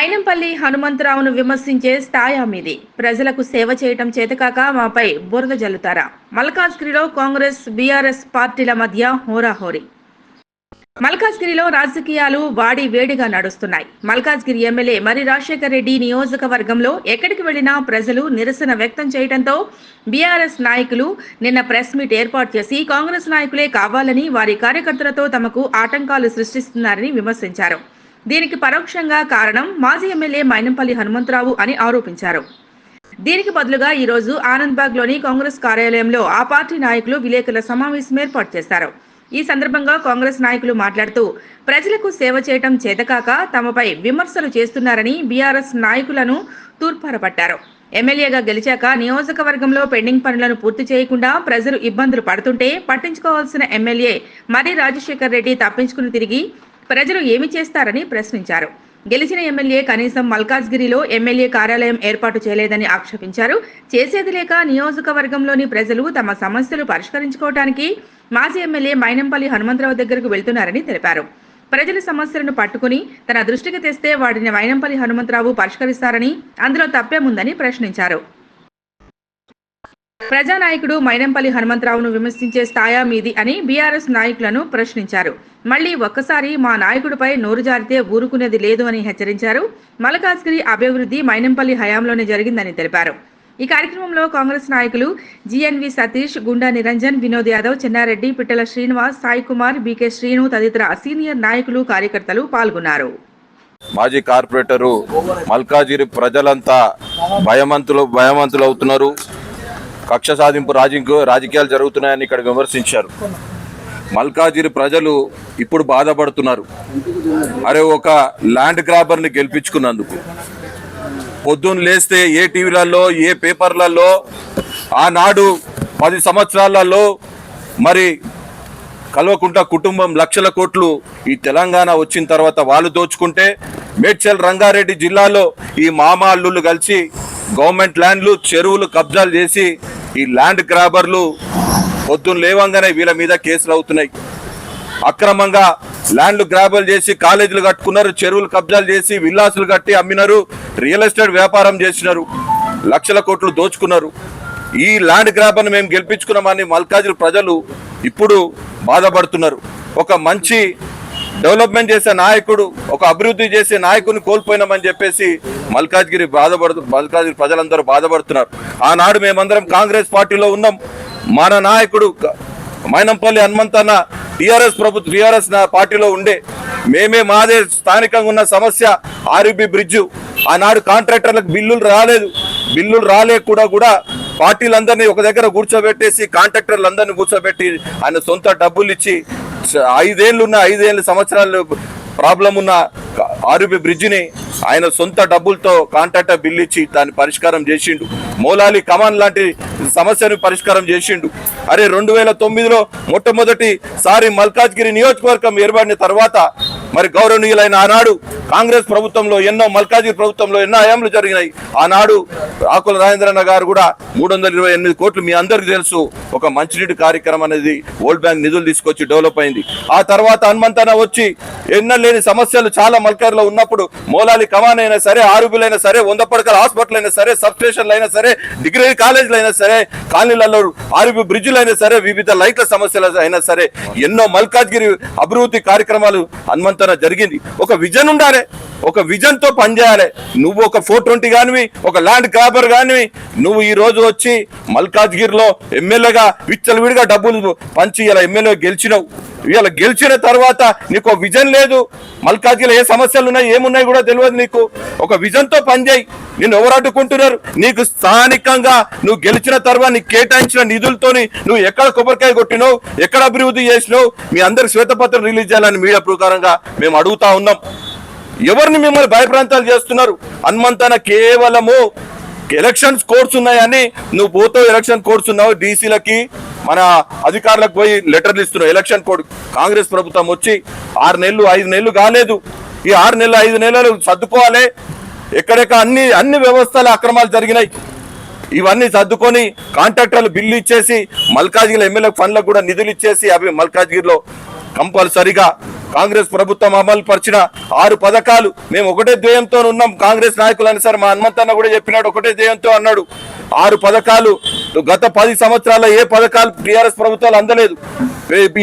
మైనంపల్లి హనుమంతరావును విమర్శించే స్థాయి మీది. ప్రజలకు సేవ చేయటం చేతకాక మాపై బురద జల్లుతారా? మల్కాజ్గిరిలో కాంగ్రెస్ బీఆర్ఎస్ పార్టీల మధ్య హోరాహోరీ. మల్కాజ్గిరిలో రాజకీయాలు వాడి వేడిగా నడుస్తున్నాయి. మల్కాజ్గిరి ఎమ్మెల్యే మరి రాజశేఖర్ రెడ్డి నియోజకవర్గంలో ఎక్కడికి వెళ్ళినా ప్రజలు నిరసన వ్యక్తం చేయడంతో బీఆర్ఎస్ నాయకులు నిన్న ప్రెస్ మీట్ ఏర్పాటు చేసి కాంగ్రెస్ నాయకులే కావాలని వారి కార్యకర్తలతో తమకు ఆటంకాలు సృష్టిస్తున్నారని విమర్శించారు. దీనికి పరోక్షంగా కారణం మాజీ ఎమ్మెల్యే మైనంపల్లి హనుమంతరావు అని ఆరోపించారు. దీనికి బదులుగా ఈరోజు ఆనంద్ బాగ్లోని కాంగ్రెస్ కార్యాలయంలో ఆ పార్టీ నాయకులు విలేకరుల సమావేశం ఏర్పాటు చేశారు. ఈ సందర్భంగా కాంగ్రెస్ నాయకులు మాట్లాడుతూ ప్రజలకు సేవ చేయటం చేతకాక తమపై విమర్శలు చేస్తున్నారని బీఆర్ఎస్ నాయకులను తూర్పారపట్టారు. ఎమ్మెల్యేగా గెలిచాక నియోజకవర్గంలో పెండింగ్ పనులను పూర్తి చేయకుండా ప్రజలు ఇబ్బందులు పడుతుంటే పట్టించుకోవాల్సిన ఎమ్మెల్యే మరి రాజశేఖర్ రెడ్డి తప్పించుకుని తిరిగి ప్రజలు ఏమి చేస్తారని ప్రశ్నించారు. గెలిచిన ఎమ్మెల్యే కనీసం మల్కాజ్గిరిలో ఎమ్మెల్యే కార్యాలయం ఏర్పాటు చేయలేదని ఆక్షేపించారు. చేసేది లేక నియోజకవర్గంలోని ప్రజలు తమ సమస్యలు పరిష్కరించుకోవడానికి మాజీ ఎమ్మెల్యే మైనంపల్లి హనుమంతరావు దగ్గరకు వెళ్తున్నారని తెలిపారు. ప్రజల సమస్యలను పట్టుకుని తన దృష్టికి తెస్తే వాటిని మైనంపల్లి హనుమంతరావు పరిష్కరిస్తారని అందులో తప్పేముందని ప్రశ్నించారు. ప్రజానాయకుడు మైనంపల్లి హనుమంతరావును విమర్శించే స్థాయా మీది అని బీఆర్ఎస్ నాయకులను ప్రశ్నించారు. మళ్ళీ ఒక్కసారి మా నాయకుడిపై నోరు జారితే ఊరుకునేది లేదు అని హెచ్చరించారు. మలకాజ్గిరి అభివృద్ధి మైనంపల్లి హయాంలోనే జరిగిందని తెలిపారు. ఈ కార్యక్రమంలో కాంగ్రెస్ నాయకులు G N V Satish Gunda Niranjan Vinod Yadav Chennareddy Pittala Srinivas Sai Kumar BK Srinu తదితర సీనియర్ నాయకులు కార్యకర్తలు పాల్గొన్నారు. మాజీ కార్పొరేటరు మల్కాజిరి ప్రజలంతా భయమంతులు భయమంతులు అవుతున్నారు కక్ష సాధింపు రాజకీయ రాజకీయాలు జరుగుతున్నాయని ఇక్కడ విమర్శించారు. మల్కాజిరి ప్రజలు ఇప్పుడు బాధపడుతున్నారు. అరే ఒక ల్యాండ్ గ్రాబర్ని గెలిపించుకున్నందుకు. పొద్దున్న లేస్తే ఏ టీవీలలో ఏ పేపర్లలో ఆనాడు పది సంవత్సరాలలో మరి కల్వకుంట కుటుంబం లక్షల కోట్లు ఈ తెలంగాణ వచ్చిన తర్వాత వాళ్ళు దోచుకుంటే మేడ్చల్ రంగారెడ్డి జిల్లాలో ఈ మామ అల్లుళ్ళు కలిసి గవర్నమెంట్ ల్యాండ్లు చెరువులు కబ్జాలు చేసి ఈ ల్యాండ్ గ్రాబర్లు పొద్దున్న లేవంగానే వీళ్ళ మీద కేసులు అవుతున్నాయి. అక్రమంగా ల్యాండ్లు గ్రాబులు చేసి కాలేజీలు కట్టుకున్నారు చెరువులు కబ్జాలు చేసి విల్లాసులు కట్టి అమ్మినారు రియల్ ఎస్టేట్ వ్యాపారం చేసినారు లక్షల కోట్లు దోచుకున్నారు. ఈ ల్యాండ్ గ్రాబర్ని మేము గెలిపించుకున్నామని మల్కాజుల ప్రజలు ఇప్పుడు బాధపడుతున్నారు. ఒక మంచి డెవలప్మెంట్ చేసే నాయకుడు ఒక అభివృద్ధి చేసే నాయకుని కోల్పోయినామని చెప్పేసి మల్కాజ్గిరి బాధపడుతు మల్కాజ్గిరి ప్రజలందరూ బాధపడుతున్నారు. ఆనాడు మేమందరం కాంగ్రెస్ పార్టీలో ఉన్నాం. మన నాయకుడు మైనంపల్లి హనుమంతన్న టీఆర్ఎస్ ప్రభుత్వ టీఆర్ఎస్ పార్టీలో ఉండే. మేమే మాదే స్థానికంగా ఉన్న సమస్య ఆర్యుబి బ్రిడ్జు. ఆనాడు కాంట్రాక్టర్లకు బిల్లులు రాలేదు. బిల్లులు రాలేక కూడా కూడా పార్టీలందరినీ ఒక దగ్గర కూర్చోబెట్టేసి కాంట్రాక్టర్లందరినీ కూర్చోబెట్టి ఆయన సొంత డబ్బులు ఇచ్చి ఐదేళ్ళు ఉన్న ఐదేళ్ళు సంవత్సరాలు ప్రాబ్లం ఉన్న ఆర్యుబి బ్రిడ్జిని ఆయన సొంత డబ్బులతో కాంట్రాక్టర్ బిల్లు ఇచ్చి దాన్ని పరిష్కారం చేసిండు. మోలాలి కమాన్ లాంటి సమస్యను పరిష్కారం చేసిండు. అరే రెండు వేల తొమ్మిదిలో మొట్టమొదటి సారి మల్కాజ్గిరి నియోజకవర్గం ఏర్పడిన తర్వాత మరి గౌరవనీయులైన ఆనాడు కాంగ్రెస్ ప్రభుత్వంలో ఎన్నో మల్కాజ్గిరి ప్రభుత్వంలో ఎన్నో హయాంలు జరిగినాయి. ఆనాడు ఆకుల రాజేంద్రన్న గారు కూడా మూడు వందల ఇరవై ఎనిమిది కోట్లు మీ అందరికీ తెలుసు. ఒక మంచినీటి కార్యక్రమం అనేది వరల్డ్ బ్యాంక్ నిధులు తీసుకొచ్చి డెవలప్ అయింది. ఆ తర్వాత హనుమంతన వచ్చి ఎన్నో లేని సమస్యలు చాలా మల్కాజ్లో ఉన్నప్పుడు మోలాలి కమాన్ అయినా సరే ఆరుబులైనా సరే వంద పడకల హాస్పిటల్ అయినా సరే సబ్ స్టేషన్లు అయినా సరే డిగ్రీ కాలేజీలు అయినా సరే కాలనీలలో ఆరుబి బ్రిడ్జ్లు అయినా సరే వివిధ లైట్ల సమస్యలు అయినా సరే ఎన్నో మల్కాజ్గిరి అభివృద్ధి కార్యక్రమాలు వంతన జరిగింది. ఒక విజన్ ఉండాలి. ఒక విజన్తో పనిచేయాలి నువ్వు ఒక ఫోర్ ట్వంటీ కానివి ఒక ల్యాండ్ గ్రాబర్ కానివి నువ్వు ఈ రోజు వచ్చి మల్కాజ్గిరిలో ఎమ్మెల్యేగా విచ్చలవిడిగా డబ్బులు పంచి ఇలా ఎమ్మెల్యే గెలిచినావు. ఇవాళ గెలిచిన తర్వాత నీకు ఒక విజన్ లేదు. మల్కాజ్గిరిలో ఏ సమస్యలు ఉన్నాయి ఏమున్నాయి కూడా తెలియదు నీకు. ఒక విజన్తో పనిచేయి. నిన్ను ఎవరు అడ్డుకుంటున్నారు నీకు స్థానికంగా నువ్వు గెలిచిన తర్వాత నీకు కేటాయించిన నిధులతోని నువ్వు ఎక్కడ కొబ్బరికాయ కొట్టినావు ఎక్కడ అభివృద్ధి చేసినావు? మీ అందరి శ్వేతపత్రం రిలీజ్ చేయాలని మీడియా ప్రకారంగా మేము అడుగుతా ఉన్నాం. ఎవరిని మిమ్మల్ని భయప్రాంతాలు చేస్తున్నారు? హనుమంతన కేవలము ఎలక్షన్స్ కోడ్స్ ఉన్నాయని నువ్వు పోతావు ఎలక్షన్ కోడ్స్ ఉన్నావు డీసీలకి మన అధికారులకు పోయి లెటర్లు ఇస్తున్నాం ఎలక్షన్ కోడ్ కాంగ్రెస్ ప్రభుత్వం వచ్చి ఆరు నెలలు ఐదు నెలలు కాలేదు. ఈ ఆరు నెలలు ఐదు నెలలు సర్దుకోవాలి. ఎక్కడెక్కడ అన్ని అన్ని వ్యవస్థల అక్రమాలు జరిగినాయి. ఇవన్నీ సర్దుకొని కాంట్రాక్టర్లు బిల్లు ఇచ్చేసి మల్కాజ్గిరి ఎమ్మెల్యే ఫండ్లకు కూడా నిధులు ఇచ్చేసి అవి మల్కాజ్గిరిలో కంపల్సరిగా కాంగ్రెస్ ప్రభుత్వం అమలు పరిచిన ఆరు పథకాలు. మేము ఒకటే ధ్యేయంతో ఉన్నాం. కాంగ్రెస్ నాయకులని సార్ మా హనుమంతన్న కూడా చెప్పినాడు. ఒకటే ధ్యేయంతో అన్నాడు. ఆరు పథకాలు. గత పది సంవత్సరాల ఏ పథకాలు టిఆర్ఎస్ ప్రభుత్వాలు అందలేదు.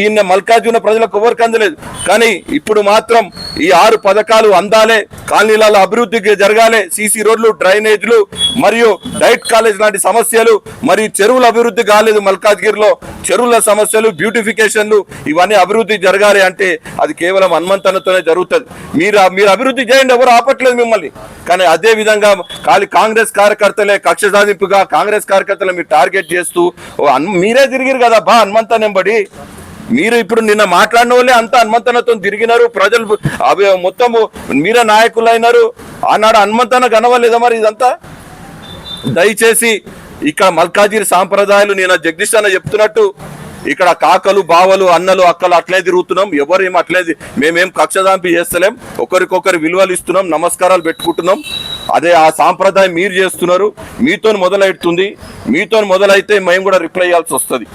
ఈయన మల్కాజున ప్రజలకు ఎవరికి అందలేదు. కానీ ఇప్పుడు మాత్రం ఈ ఆరు పథకాలు అందాలే కాలనీలలో అభివృద్ధి జరగాలి సీసీ రోడ్లు డ్రైనేజ్లు మరియు డైట్ కాలేజ్ లాంటి సమస్యలు మరి చెరువుల అభివృద్ధి కాలేదు మల్కాజ్గిరిలో. చెరువుల సమస్యలు బ్యూటిఫికేషన్లు ఇవన్నీ అభివృద్ధి జరగాలి అంటే అది కేవలం హనుమంతనతోనే జరుగుతుంది. మీరు మీరు అభివృద్ధి చేయండి ఎవరు ఆపట్లేదు మిమ్మల్ని. కానీ అదే విధంగా ఖాళీ కాంగ్రెస్ కార్యకర్తలే కక్ష సాధింపుగా కాంగ్రెస్ కార్యకర్తలు మీరు టార్గెట్ చేస్తూ మీరే తిరిగిరు కదా బా హనుమంతనెంబడి. మీరు ఇప్పుడు నిన్న మాట్లాడిన వాళ్ళే అంత హనుమంతనతో తిరిగినారు. ప్రజలు అవి మొత్తము మీరే నాయకులు అయినారు ఆనాడు హనుమంతన కనవలేదా మరి ఇదంతా? దయచేసి ఇక్కడ మల్కాజిరి సాంప్రదాయాలు నేను జగదీష్ అన్న చెప్తున్నట్టు ఇక్కడ కాకలు బావలు అన్నలు అక్కలు అట్లే తిరుగుతున్నాం. ఎవరు ఏం అట్లే మేమేం కక్షదాంపి చేస్తలేం. ఒకరికొకరు విలువలు ఇస్తున్నాం నమస్కారాలు పెట్టుకుంటున్నాం. అదే ఆ సాంప్రదాయం మీరు చేస్తున్నారు. మీతో మొదలైతుంది. మీతో మొదలైతే మేము కూడా రిప్లై చేయాల్సి వస్తుంది.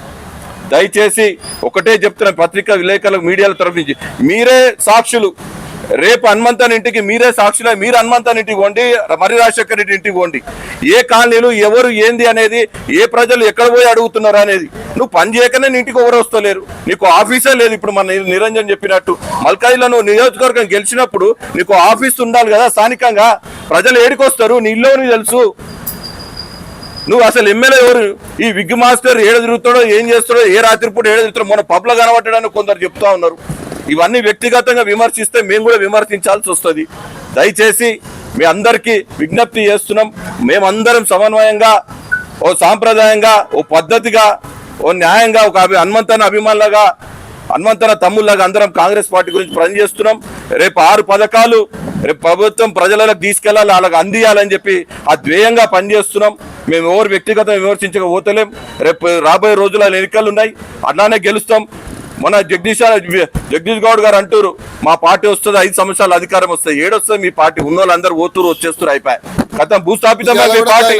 దయచేసి ఒకటే చెప్తున్న పత్రికా విలేకరులకు మీడియాల తరఫు నుంచి. మీరే సాక్షులు. రేపు హనుమంతన్ ఇంటికి మీరే సాక్షులే మీరు హనుమంతన్ ఇంటికి పోండి మరి రాజశేఖర్ రెడ్డి ఇంటికి పోండి. ఏ కాలనీలు ఎవరు ఏంది అనేది ఏ ప్రజలు ఎక్కడ పోయి అడుగుతున్నారు అనేది నువ్వు పని చేయకనే నీ ఇంటికి ఎవరు వస్తలేరు. నీకు ఆఫీసే లేదు ఇప్పుడు మన నిరంజన్ చెప్పినట్టు. మల్కాయిలో నువ్వు నియోజకవర్గం గెలిచినప్పుడు నీకు ఆఫీస్ ఉండాలి కదా స్థానికంగా. ప్రజలు ఏడికొస్తారు నీ ఇల్లు తెలుసు? నువ్వు అసలు ఎమ్మెల్యే ఎవరు? ఈ విగ్ మాస్టర్ ఏడ తిరుగుతాడో ఏం చేస్తాడో ఏ రాత్రిపూట ఏడ తిరుగుతాడో మన పబ్లో కనబడ్డాడని కొందరు చెప్తా ఉన్నారు. ఇవన్నీ వ్యక్తిగతంగా విమర్శిస్తే మేము కూడా విమర్శించాల్సి వస్తుంది. దయచేసి మీ అందరికీ విజ్ఞప్తి చేస్తున్నాం. మేమందరం సమన్వయంగా ఓ సాంప్రదాయంగా ఓ పద్ధతిగా ఓ న్యాయంగా ఒక అభి హనుమంతన అభిమానులుగా హనుమంతన తమ్ముళ్ళగా అందరం కాంగ్రెస్ పార్టీ గురించి పనిచేస్తున్నాం. రేపు ఆరు పథకాలు రేపు ప్రభుత్వం ప్రజలకు తీసుకెళ్ళాలి వాళ్ళకి అందియాలని చెప్పి ఆ ధ్యేయంగా పనిచేస్తున్నాం. మేము ఎవరు వ్యక్తిగతంగా విమర్శించక పోతలేం. రేపు రాబోయే రోజుల్లో ఎన్నికలు ఉన్నాయి. అట్లానే గెలుస్తాం. మన జగదీష్ జగదీష్ గౌడ్ గారు అంటారు మా పార్టీ వస్తుంది ఐదు సంవత్సరాలు అధికారం వస్తుంది. ఏడొస్తుంది మీ పార్టీ ఉన్న వాళ్ళందరూ ఓతూరు వచ్చేస్తారు అయిపోయి గతం భూస్థాపితమైంది మీ పార్టీ.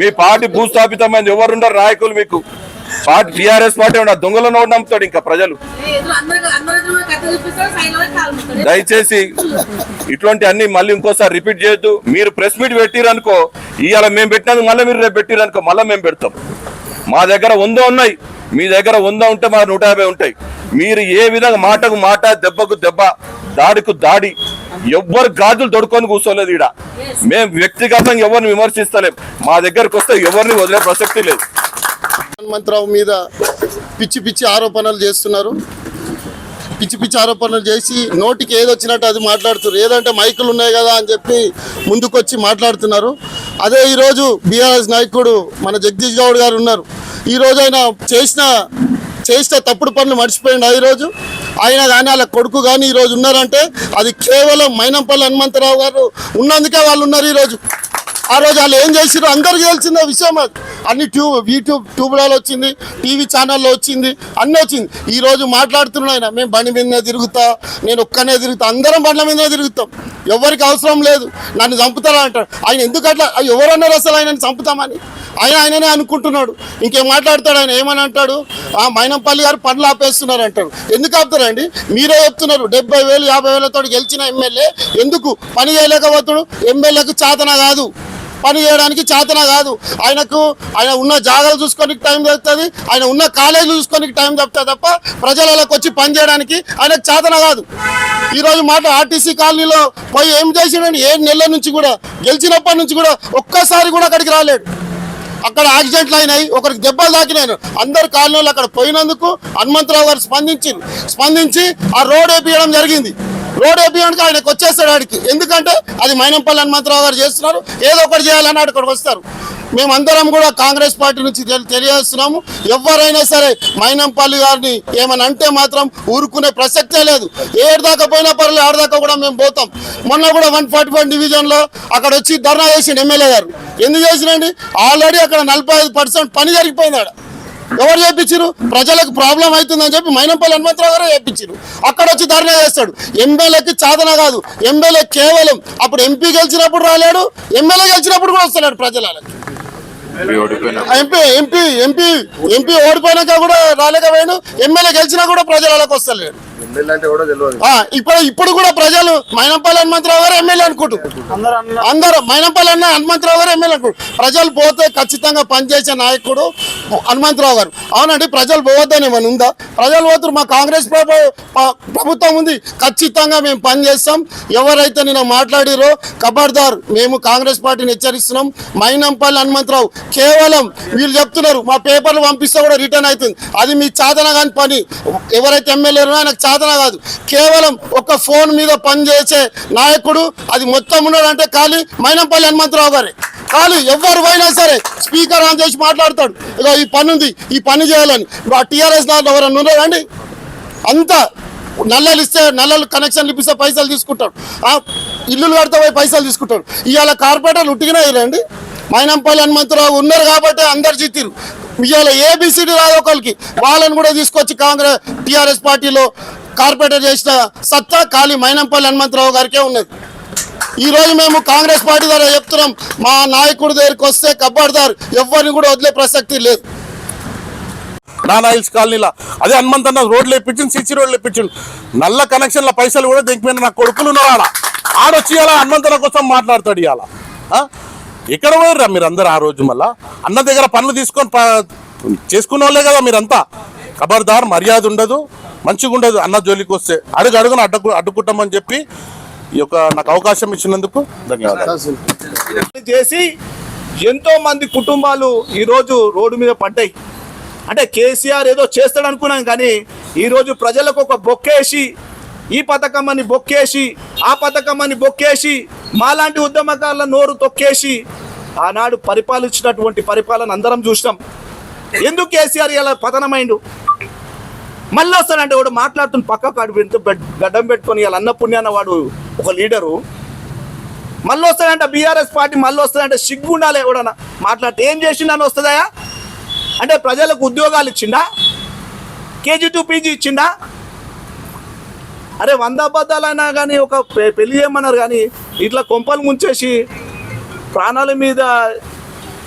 మీ పార్టీ భూస్థాపితమైంది. ఎవరుండరు నాయకులు మీకు. పార్టీ టిఆర్ఎస్ పార్టీ ఉన్న దొంగలను ఎవరు నమ్ముతాడు ఇంకా ప్రజలు. దయచేసి ఇటువంటి అన్ని మళ్ళీ ఇంకోసారి రిపీట్ చేయొద్దు. మీరు ప్రెస్ మీట్ పెట్టిరనుకో ఇవాళ మేము పెట్టినందుకు మళ్ళీ మీరు రేపు పెట్టిరనుకో మళ్ళీ మేము పెడతాం. మా దగ్గర వంద ఉన్నాయి. మీ దగ్గర వంద ఉంటే మా నూట యాభై ఉంటాయి. మీరు ఏ విధంగా మాటకు మాట దెబ్బకు దెబ్బ దాడికు దాడి ఎవ్వరు గాజులు తొడుకొని కూర్చోలేదు ఈడ. మేము వ్యక్తిగతంగా ఎవరిని విమర్శిస్తలేం. మా దగ్గరకు వస్తే ఎవరిని వదిలే ప్రసక్తి లేదు. హనుమంతరావు మీద పిచ్చి పిచ్చి ఆరోపణలు చేస్తున్నారు. పిచ్చి పిచ్చి ఆరోపణలు చేసి నోటికి ఏది వచ్చినట్టు అది మాట్లాడుతున్నారు. ఏదంటే మైకులు ఉన్నాయి కదా అని చెప్పి ముందుకొచ్చి మాట్లాడుతున్నారు. అదే ఈరోజు బీఆర్ఎస్ నాయకుడు మన జగదీష్ గౌడ్ గారు ఉన్నారు. ఈరోజు ఆయన చేసిన చేసిన తప్పుడు పనులు మర్చిపోయిండు ఈరోజు? ఆయన కానీ వాళ్ళ కొడుకు కానీ ఈరోజు ఉన్నారంటే అది కేవలం మైనంపల్లి హనుమంతరావు గారు ఉన్నందుకే వాళ్ళు ఉన్నారు ఈరోజు. ఆ రోజు వాళ్ళు ఏం చేసిరో అందరికీ తెలిసిందే విషయం అది. అన్ని ట్యూబ్ యూట్యూబ్ ట్యూబ్లలో వచ్చింది టీవీ ఛానల్లో వచ్చింది అన్నీ వచ్చింది. ఈ రోజు మాట్లాడుతున్నాడు ఆయన మేము బండి మీదనే తిరుగుతా నేను ఒక్కనే తిరుగుతా అందరం బండ్ల మీదనే తిరుగుతాం. ఎవరికి అవసరం లేదు నన్ను చంపుతారా అంటాడు. ఆయన ఎందుకు అట్లా ఎవరన్నారు అసలు ఆయనని చంపుతామని? ఆయన ఆయననే అనుకుంటున్నాడు. ఇంకేం మాట్లాడతాడు ఆయన ఏమని అంటాడు? ఆ మైనంపల్లి గారు పనులు ఆపేస్తున్నారు అంటారు ఎందుకు ఆపుతారండి మీరే చెప్తున్నారు డెబ్బై వేలు యాభై వేలతో గెలిచిన ఎమ్మెల్యే ఎందుకు పని చేయలేకపోతున్నాడు? ఎమ్మెల్యేకు చాతన కాదు. పని చేయడానికి చేతన కాదు. ఆయనకు ఆయన ఉన్న జాగాలు చూసుకోనికి టైం దొరుకుతుంది. ఆయన ఉన్న కాలేజీలు చూసుకోనికి టైం దొరుకుతుంది తప్ప ప్రజలకు వచ్చి పని చేయడానికి ఆయనకు చేతన కాదు. ఈరోజు మాట ఆర్టీసీ కాలనీలో పోయి ఏం చేసిండని ఏడు నెలల నుంచి కూడా గెలిచినప్పటి నుంచి కూడా ఒక్కసారి కూడా అక్కడికి రాలేడు. అక్కడ యాక్సిడెంట్లు అయినాయి ఒకరికి దెబ్బలు తాకినాయి. అందరు కాలనీలు అక్కడ పోయినందుకు హనుమంతరావు గారు స్పందించింది. స్పందించి ఆ రోడ్ వేపియడం జరిగింది. రోడ్ వేపియడానికి ఆయనకు వచ్చేస్తాడు ఆడికి. ఎందుకంటే అది మైనంపల్లి హనుమంతరావు గారు చేస్తున్నారు. ఏదో ఒకటి చేయాలని అక్కడికి వస్తారు. మేమందరం కూడా కాంగ్రెస్ పార్టీ నుంచి తెలియజేస్తున్నాము. ఎవరైనా సరే మైనంపల్లి గారిని ఏమని అంటే మాత్రం ఊరుకునే ప్రసక్తే లేదు. ఏడుదాకా పోయినా పర్లేదు ఆడదాకా కూడా మేము పోతాం. మొన్న కూడా వన్ ఫార్టీ ఫైవ్ డివిజన్లో అక్కడ వచ్చి ధర్నా చేసిండు ఎమ్మెల్యే గారు. ఎందుకు చేసినండి ఆల్రెడీ అక్కడ నలభై ఐదు పర్సెంట్ పని జరిగిపోయింది ఆడ. ఎవరు చేపించారు ప్రజలకు ప్రాబ్లం అవుతుందని చెప్పి మైనంపల్లి హనుమంతరావు గారే చేపించారు అక్కడ వచ్చి ధర్నా చేస్తాడు. ఎమ్మెల్యేకి చాదన కాదు. ఎమ్మెల్యే కేవలం అప్పుడు ఎంపీ గెలిచినప్పుడు రాలేడు ఎమ్మెల్యే గెలిచినప్పుడు కూడా వస్తున్నాడు ప్రజలకి. ఎంపీ ఎంపీ ఎంపీ ఎంపీ ఓడిపోయినాక కూడా రాలేకపోయాడు ఎమ్మెల్యే గెలిచినా కూడా ప్రజలకు వస్తలేడు. ఇప్పుడు ఇప్పుడు కూడా ప్రజలు మైనంపల్లి హనుమంతరావు గారు ఎమ్మెల్యే అనుకుంటారు అందరూ మైనంపల్లి అన్న హనుమంతరావు గారు ఎమ్మెల్యే అనుకుంటారు ప్రజలు పోతే ఖచ్చితంగా పనిచేసే నాయకుడు హనుమంతరావు గారు. అవునండి ప్రజలు పోవద్దని ఏమైనా ఉందా? ప్రజలు పోతున్నారు మా కాంగ్రెస్ ప్రభుత్వం ఉంది. ఖచ్చితంగా మేము పనిచేస్తాం. ఎవరైతే నేను మాట్లాడిరో ఖబర్దార్ మేము కాంగ్రెస్ పార్టీని హెచ్చరిస్తున్నాం. మైనంపల్లి హనుమంతరావు కేవలం వీళ్ళు చెప్తున్నారు మా పేపర్లు పంపిస్తే కూడా రిటర్న్ అవుతుంది. అది మీ చాదన కాని పని. ఎవరైతే ఎమ్మెల్యే ఆయనకు చాదన కాదు. కేవలం ఒక ఫోన్ మీద పనిచేసే నాయకుడు అది మొత్తం ఉన్నాడంటే ఖాళీ మైనంపల్లి హనుమంతరావు గారే. ఖాళీ ఎవరు పోయినా సరే స్పీకర్ ఆన్ చేసి మాట్లాడతాడు. ఇదో ఈ పని ఉంది ఈ పని చేయాలని. ఇప్పుడు ఆ టీఆర్ఎస్ దాంట్లో ఎవరన్నా ఉన్నారండి అంతా నల్లలు ఇస్తే నల్లలు కనెక్షన్లు ఇప్పిస్తే పైసలు తీసుకుంటాడు. ఇల్లులు కడితే పోయి పైసలు తీసుకుంటాడు. ఇవాళ కార్పొరేటర్లు ఉట్టిగానే రండి మైనంపల్లి హనుమంతరావు ఉన్నారు కాబట్టి అందరు చిత్తిరు ఇవాళ ఏబిసిడి రాదు ఒకరికి వాళ్ళని కూడా తీసుకొచ్చి కాంగ్రెస్ టీఆర్ఎస్ పార్టీలో కార్పొరేటర్ చేసిన సత్తా ఖాళీ మైనంపల్లి హనుమంతరావు గారికే ఉన్నది. ఈ రోజు మేము కాంగ్రెస్ పార్టీ ద్వారా చెప్తున్నాం మా నాయకుడి దగ్గరికి వస్తే కబ్బర్దార్ ఎవరిని కూడా వదిలే ప్రసక్తి లేదు. నానా హిల్స్ కాలనీలా. అదే హనుమంత రోడ్లు ఇప్పించింది సిసి రోడ్లు ఇప్పించిండు నల్ల కనెక్షన్ల పైసలు కూడా దింపిపోయిన నా కొడుకులు ఉన్నారా ఆడొచ్చి ఇలా హనుమంతరావు కోసం మాట్లాడతాడు ఇవాళ. ఎక్కడ పోయారా మీరు అందరు ఆ రోజు మళ్ళా? అన్న దగ్గర పనులు తీసుకొని చేసుకున్న వాళ్ళే కదా మీరంతా. ఖబర్దార్ మర్యాద ఉండదు. మంచిగా ఉండదు అన్న జోలికి వస్తే. అడుగు అడుగున అడ్డు అడ్డుకుంటామని చెప్పి ఈ యొక్క నాకు అవకాశం ఇచ్చినందుకు ధన్యవాదాలు. చేసి ఎంతో మంది కుటుంబాలు ఈరోజు రోడ్డు మీద పడ్డాయి. అంటే కేసీఆర్ ఏదో చేస్తాడు అనుకున్నాం కానీ ఈరోజు ప్రజలకు ఒక బొక్కేసి ఈ పథకం అని బొక్కేసి ఆ పథకం అని బొక్కేసి మాలాంటి ఉద్యమకారుల నోరు తొక్కేసి ఆనాడు పరిపాలించినటువంటి పరిపాలన అందరం చూసినాం. ఎందుకు కేసీఆర్ ఇలా పతనమైండు? మళ్ళీ వస్తాడంటే వాడు మాట్లాడుతున్న పక్కకు అడు గడ్డం పెట్టుకొని ఇలా అన్న పుణ్యాన వాడు ఒక లీడరు. మళ్ళీ వస్తాడంటే బీఆర్ఎస్ పార్టీ మళ్ళీ వస్తాడంటే సిగ్గు ఉండాలి ఎవడన్నా. మాట్లాడితే ఏం చేసిండని వస్తుందయా అంటే ప్రజలకు ఉద్యోగాలు ఇచ్చిండా? కేజీ టూ పీజీ ఇచ్చిండా? అరే వంద అబద్ధాలైనా కానీ ఒక పెళ్ళి చేయమన్నారు కానీ ఇట్లా కొంపలు ముంచేసి ప్రాణాల మీద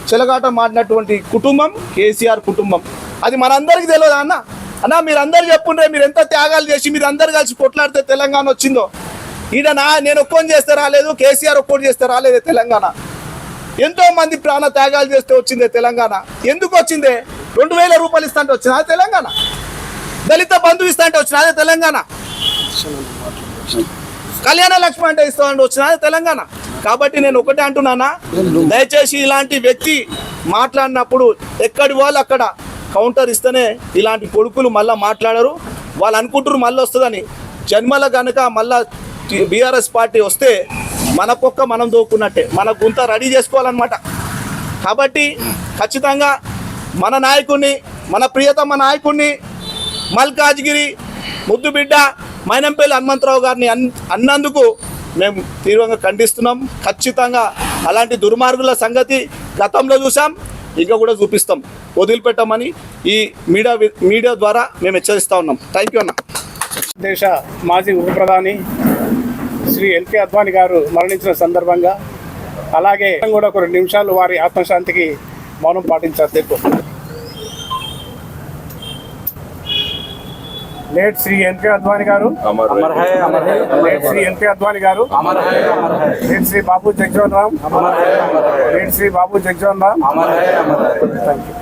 చెలగాట మాడినటువంటి కుటుంబం కేసీఆర్ కుటుంబం. అది మనందరికీ తెలియదు అన్న? అన్న మీరు అందరు చెప్పుండ్రే మీరు ఎంత త్యాగాలు చేసి మీరు అందరు కలిసి కొట్లాడితే తెలంగాణ వచ్చిందో? ఈడ నా నేను ఒక్కొని చేస్తే రాలేదు కేసీఆర్ ఒక్కోటి చేస్తే రాలేదే తెలంగాణ. ఎంతో మంది ప్రాణ త్యాగాలు చేస్తే వచ్చిందే తెలంగాణ. ఎందుకు వచ్చిందే? రెండు వేల రూపాయలు ఇస్తా అంటే వచ్చింది అదే తెలంగాణ? దళిత బంధు ఇస్తా అంటే వచ్చిన అదే తెలంగాణ? కళ్యాణ లక్ష్మి అంటే ఇస్తామంటే వచ్చిన అదే తెలంగాణ? కాబట్టి నేను ఒకటే అంటున్నానా దయచేసి ఇలాంటి వ్యక్తి మాట్లాడినప్పుడు ఎక్కడి వాళ్ళు అక్కడ కౌంటర్ ఇస్తేనే ఇలాంటి కొడుకులు మళ్ళీ మాట్లాడరు. వాళ్ళు అనుకుంటారు మళ్ళీ వస్తుందని. జన్మల కనుక మళ్ళా బీఆర్ఎస్ పార్టీ వస్తే మనకొక్క మనం దోకున్నట్టే మన గుంత రెడీ చేసుకోవాలన్నమాట. కాబట్టి ఖచ్చితంగా మన నాయకుడిని మన ప్రియతమ నాయకుడిని మల్కాజ్గిరి ముద్దుబిడ్డ మైనంపల్లి హనుమంతరావు గారిని అన్ అన్నందుకు మేము తీవ్రంగా ఖండిస్తున్నాం. ఖచ్చితంగా అలాంటి దుర్మార్గుల సంగతి గతంలో చూసాం. ఇంకా కూడా చూపిస్తాం. వదిలిపెట్టమని ఈ మీడియా మీడియా ద్వారా మేము హెచ్చరిస్తా ఉన్నాం. థ్యాంక్ యూ అన్న. దేశ మాజీ ఉప ప్రధాని శ్రీ ఎల్కే అద్వాని గారు మరణించిన సందర్భంగా అలాగే కూడా ఒక రెండు నిమిషాలు వారి ఆత్మశాంతికి మౌనం పాటించారు. తెలుపు లేట్ శ్రీ ఎల్కే అద్వాని గారు లేట్ శ్రీ ఎల్కే అద్వాని గారు late Shri Babu Jagjivan Ram late Shri Babu Jagjivan Ram thank you